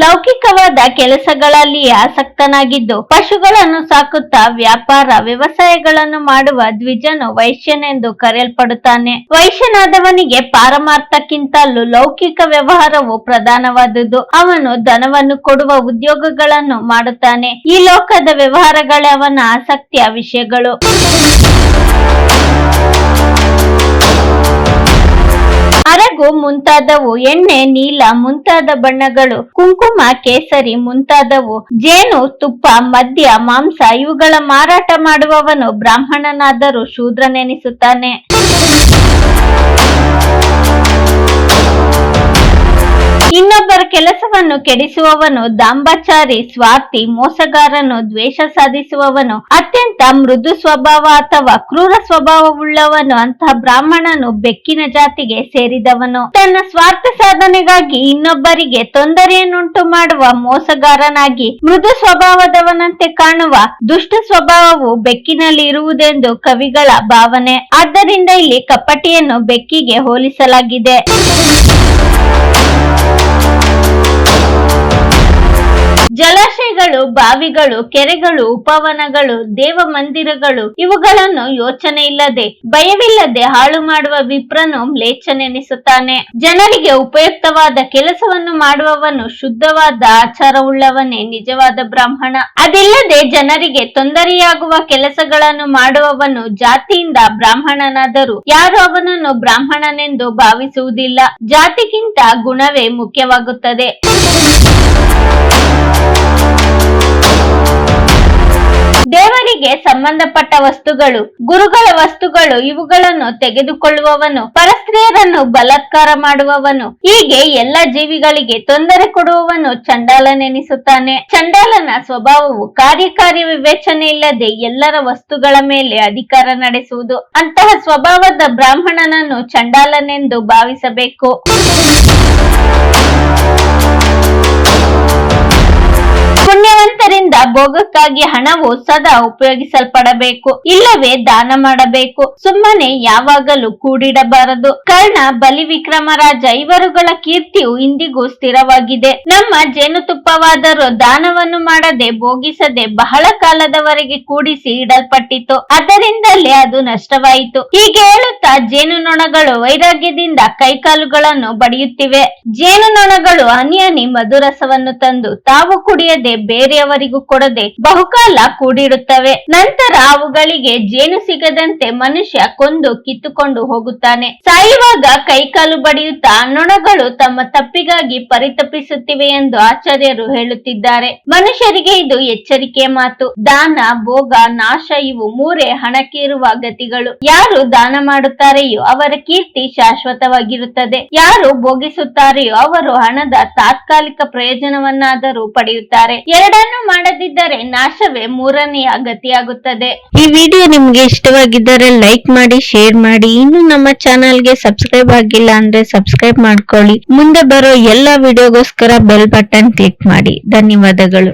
ಲೌಕಿಕವಾದ ಕೆಲಸಗಳಲ್ಲಿ ಆಸಕ್ತನಾಗಿದ್ದು ಪಶುಗಳನ್ನು ಸಾಕುತ್ತಾ ವ್ಯಾಪಾರ, ವ್ಯವಸಾಯಗಳನ್ನು ಮಾಡುವ ದ್ವಿಜನು ವೈಶ್ಯನೆಂದು ಕರೆಯಲ್ಪಡುತ್ತಾನೆ. ವೈಶ್ಯನಾದವನಿಗೆ ಪಾರಮಾರ್ಥಕ್ಕಿಂತಲೂ ಲೌಕಿಕ ವ್ಯವಹಾರವು ಪ್ರಧಾನವಾದುದು. ಅವನು ಧನವನ್ನು ಕೊಡುವ ಉದ್ಯೋಗಗಳನ್ನು ಮಾಡುತ್ತಾನೆ. ಈ ಲೋಕದ ವ್ಯವಹಾರಗಳೇ ಅವನ ಆಸಕ್ತಿಯ ವಿಷಯಗಳು. ಅರಗು ಮುಂತಾದವು, ಎಣ್ಣೆ, ನೀಲ, ಮುಂತಾದ ಬಣ್ಣಗಳು, ಕುಂಕುಮ, ಕೇಸರಿ ಮುಂತಾದವು, ಜೇನು, ತುಪ್ಪ, ಮದ್ಯ, ಮಾಂಸ ಇವುಗಳ ಮಾರಾಟ ಮಾಡುವವನು ಬ್ರಾಹ್ಮಣನಾದರೂ ಶೂದ್ರನೆನಿಸುತ್ತಾನೆ. ಕೆಲಸವನ್ನು ಕೆಡಿಸುವವನು ದಾಂಬಾಚಾರಿ ಸ್ವಾರ್ಥಿ, ಮೋಸಗಾರನು, ದ್ವೇಷ ಸಾಧಿಸುವವನು, ಅತ್ಯಂತ ಮೃದು ಸ್ವಭಾವ ಅಥವಾ ಕ್ರೂರ ಸ್ವಭಾವವುಳ್ಳವನು, ಅಂತಹ ಬ್ರಾಹ್ಮಣನು ಬೆಕ್ಕಿನ ಜಾತಿಗೆ ಸೇರಿದವನು. ತನ್ನ ಸ್ವಾರ್ಥ ಸಾಧನೆಗಾಗಿ ಇನ್ನೊಬ್ಬರಿಗೆ ತೊಂದರೆಯನ್ನುಂಟು ಮಾಡುವ ಮೋಸಗಾರನಾಗಿ ಮೃದು ಸ್ವಭಾವದವನಂತೆ ಕಾಣುವ ದುಷ್ಟ ಸ್ವಭಾವವು ಬೆಕ್ಕಿನಲ್ಲಿ ಇರುವುದೆಂದು ಕವಿಗಳ ಭಾವನೆ. ಆದ್ದರಿಂದ ಇಲ್ಲಿ ಕಪಟಿಯನ್ನು ಬೆಕ್ಕಿಗೆ ಹೋಲಿಸಲಾಗಿದೆ. ಬಾವಿಗಳು, ಕೆರೆಗಳು, ಉಪವನಗಳು, ದೇವ ಮಂದಿರಗಳು, ಇವುಗಳನ್ನು ಯೋಚನೆ ಇಲ್ಲದೆ, ಭಯವಿಲ್ಲದೆ ಹಾಳು ಮಾಡುವ ವಿಪ್ರನು ಮ್ಲೇಚ್ಛನೆನಿಸುತ್ತಾನೆ ಜನರಿಗೆ ಉಪಯುಕ್ತವಾದ ಕೆಲಸವನ್ನು ಮಾಡುವವನು ಶುದ್ಧವಾದ ಆಚಾರವುಳ್ಳವನೇ, ನಿಜವಾದ ಬ್ರಾಹ್ಮಣ. ಅದಿಲ್ಲದೆ ಜನರಿಗೆ ತೊಂದರೆಯಾಗುವ ಕೆಲಸಗಳನ್ನು ಮಾಡುವವನು ಜಾತಿಯಿಂದ ಬ್ರಾಹ್ಮಣನಾದರೂ, ಯಾರು ಅವನನ್ನು ಬ್ರಾಹ್ಮಣನೆಂದು ಭಾವಿಸುವುದಿಲ್ಲ. ಜಾತಿಗಿಂತ ಗುಣವೇ ಮುಖ್ಯವಾಗುತ್ತದೆ. ದೇವರಿಗೆ ಸಂಬಂಧಪಟ್ಟ ವಸ್ತುಗಳು, ಗುರುಗಳ ವಸ್ತುಗಳು ಇವುಗಳನ್ನು ತೆಗೆದುಕೊಳ್ಳುವವನು, ಪರಸ್ತ್ರೀಯರನ್ನು ಬಲತ್ಕಾರ ಮಾಡುವವನು. ಹೀಗೆ ಎಲ್ಲ ಜೀವಿಗಳಿಗೆ ತೊಂದರೆ ಕೊಡುವವನು ಚಂಡಾಲನೆನಿಸುತ್ತಾನೆ. ಚಂಡಾಲನ ಸ್ವಭಾವವು ಕಾರ್ಯಕಾರಿ ವಿವೇಚನೆ ಇಲ್ಲದೆ ಎಲ್ಲರ ವಸ್ತುಗಳ ಮೇಲೆ ಅಧಿಕಾರ ನಡೆಸುವುದು. ಅಂತಹ ಸ್ವಭಾವದ ಬ್ರಾಹ್ಮಣನನ್ನು ಚಂಡಾಲನೆಂದು ಭಾವಿಸಬೇಕು. ಭೋಗಕ್ಕಾಗಿ ಹಣವು ಸದಾ ಉಪಯೋಗಿಸಲ್ಪಡಬೇಕು, ಇಲ್ಲವೇ ದಾನ ಮಾಡಬೇಕು. ಸುಮ್ಮನೆ ಯಾವಾಗಲೂ ಕೂಡಿಡಬಾರದು. ಕರ್ಣ ಬಲಿ ವಿಕ್ರಮರಾಜ ಇವರುಗಳ ಕೀರ್ತಿಯು ಇಂದಿಗೂ ಸ್ಥಿರವಾಗಿದೆ. ನಮ್ಮ ಜೇನುತುಪ್ಪವಾದರೂ ದಾನವನ್ನು ಮಾಡದೆ ಭೋಗಿಸದೆ ಬಹಳ ಕಾಲದವರೆಗೆ ಕೂಡಿಸಿ ಇಡಲ್ಪಟ್ಟಿತು ಅದರಿಂದಲೇ ಅದು ನಷ್ಟವಾಯಿತು. ಹೀಗೆ ಹೇಳುತ್ತಾ ಜೇನುನೊಣಗಳು ವೈರಾಗ್ಯದಿಂದ ಕೈಕಾಲುಗಳನ್ನು ಬಡಿಯುತ್ತಿವೆ. ಜೇನುನೊಣಗಳು ಹನಿ ಹನಿ ಮಧುರಸವನ್ನು ತಂದು ತಾವು ಕುಡಿಯದೆ ಬೇರೆಯವರಿಗೂ ಕೊಡದೆ ಬಹುಕಾಲ ಕೂಡಿರುತ್ತವೆ. ನಂತರ ಅವುಗಳಿಗೆ ಜೇನು ಸಿಗದಂತೆ ಮನುಷ್ಯ ಕೊಂದು ಕಿತ್ತುಕೊಂಡು ಹೋಗುತ್ತಾನೆ. ಸಾಯುವಾಗ ಕೈಕಾಲು ಬಡಿಯುತ್ತಾ ನೊಣಗಳು ತಮ್ಮ ತಪ್ಪಿಗಾಗಿ ಪರಿತಪಿಸುತ್ತಿವೆ ಎಂದು ಆಚಾರ್ಯರು ಹೇಳುತ್ತಿದ್ದಾರೆ. ಮನುಷ್ಯರಿಗೆ ಇದು ಎಚ್ಚರಿಕೆ ಮಾತು. ದಾನ, ಭೋಗ, ನಾಶ ಇವು ಮೂರೇ ಹಣಕ್ಕೆ ಇರುವ ಗತಿಗಳು. ಯಾರು ದಾನ ಮಾಡುತ್ತಾರೆಯೋ ಅವರ ಕೀರ್ತಿ ಶಾಶ್ವತವಾಗಿರುತ್ತದೆ. ಯಾರು ಭೋಗಿಸುತ್ತಾರೆಯೋ ಅವರು ಹಣದ ತಾತ್ಕಾಲಿಕ ಪ್ರಯೋಜನವನ್ನಾದರೂ ಪಡೆಯುತ್ತಾರೆ. ಎರಡನ್ನು ಮಾಡದಿದ್ದರೆ ನಾಶವೇ ಮೂರನೆಯ ಗತಿಯಾಗುತ್ತದೆ ಈ ವಿಡಿಯೋ ನಿಮ್ಗೆ ಇಷ್ಟವಾಗಿದ್ದರೆ ಲೈಕ್ ಮಾಡಿ, ಶೇರ್ ಮಾಡಿ. ಇನ್ನು ನಮ್ಮ ಚಾನಲ್ಗೆ ಸಬ್ಸ್ಕ್ರೈಬ್ ಆಗಿಲ್ಲ ಅಂದ್ರೆ ಸಬ್ಸ್ಕ್ರೈಬ್ ಮಾಡ್ಕೊಳ್ಳಿ. ಮುಂದೆ ಬರೋ ಎಲ್ಲಾ ವಿಡಿಯೋಗೋಸ್ಕರ ಬೆಲ್ ಬಟನ್ ಕ್ಲಿಕ್ ಮಾಡಿ. ಧನ್ಯವಾದಗಳು.